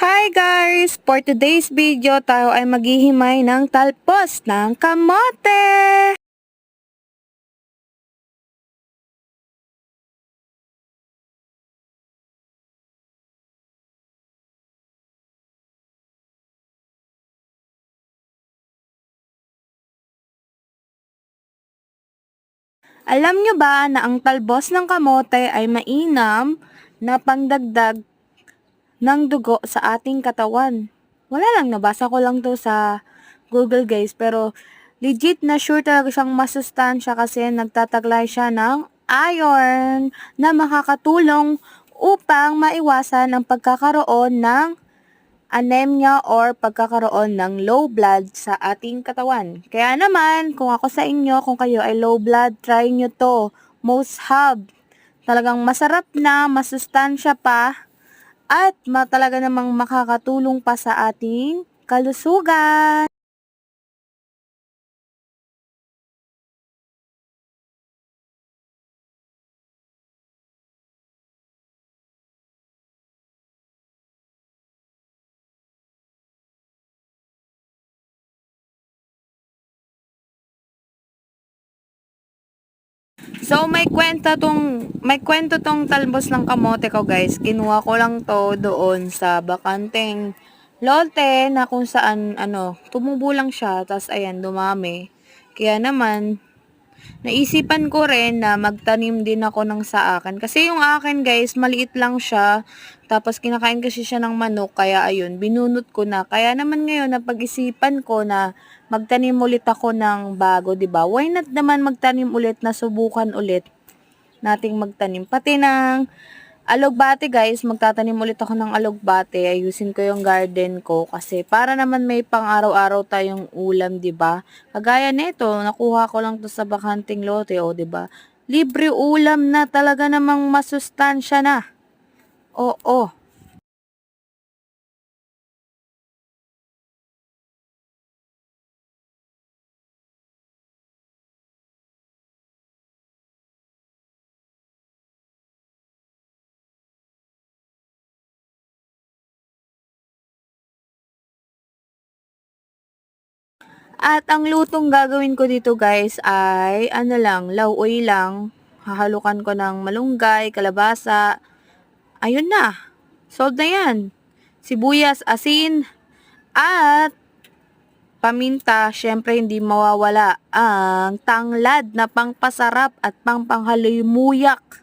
Hi guys! For today's video, tayo ay maghihimay ng talpos ng kamote! Alam nyo ba na ang talbos ng kamote ay mainam na pangdagdag ng dugo sa ating katawan? Wala lang, nabasa ko lang to sa Google guys, pero legit na sure talaga siyang masustansya kasi nagtataglay siya ng iron na makakatulong upang maiwasan ang pagkakaroon ng anemia or pagkakaroon ng low blood sa ating katawan. Kaya naman, kung ako sa inyo, kung kayo ay low blood, try nyo to. Most hub. Talagang masarap na, masustansya pa, at talaga namang makakatulong pa sa ating kalusugan. So may kwenta tong may kwento tong talbos ng kamote ko guys. Kinuha ko lang to doon sa bakanteng lote na kung saan ano, tumubo lang siya tas ayan dumami. Kaya naman naisipan ko rin na magtanim din ako ng sa akin. Kasi yung akin guys, maliit lang siya. Tapos kinakain kasi siya ng manok. Kaya ayun, binunot ko na. Kaya naman ngayon, napag-isipan ko na magtanim ulit ako ng bago, ba? Why not naman magtanim ulit na subukan ulit nating magtanim. Pati ng alugbate guys, magtatanim ulit ako ng alugbate. Ayusin ko yung garden ko kasi para naman may pang araw-araw tayong ulam, 'di ba? Kagaya nito, nakuha ko lang to sa bakanting lote, oh, 'di ba? Libre ulam na talaga namang masustansya na. Oo. At ang lutong gagawin ko dito guys ay ano lang, lauoy lang. Hahalukan ko ng malunggay, kalabasa. Ayun na. Solved na yan. Sibuyas, asin, at paminta. Syempre hindi mawawala ang tanglad na pangpasarap at pangpanghaloy muyak